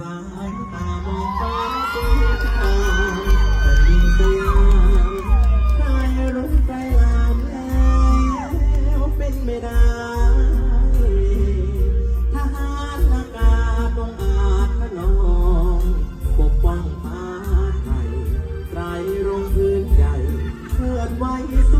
สุดสาตามองฟ้าสวยงามแผ่นดินสยามใครรู้ใจลามแล้วเป็นไม่ได้ทหารอากาศต้องอาจขนองปกป้องฟ้าไทยไตรรงพื้นใหญ่เพื่อนไว้สู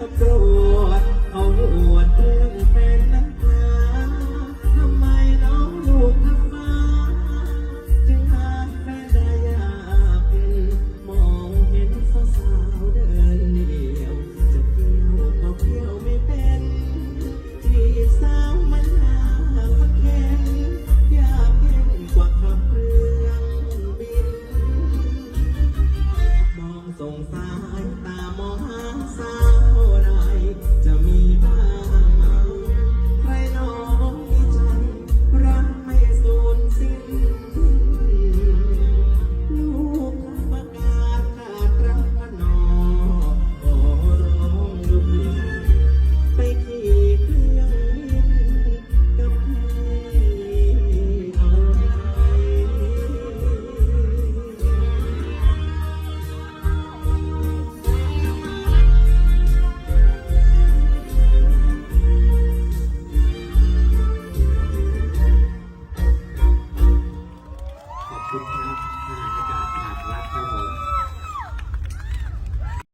ตรวจเอาหนวด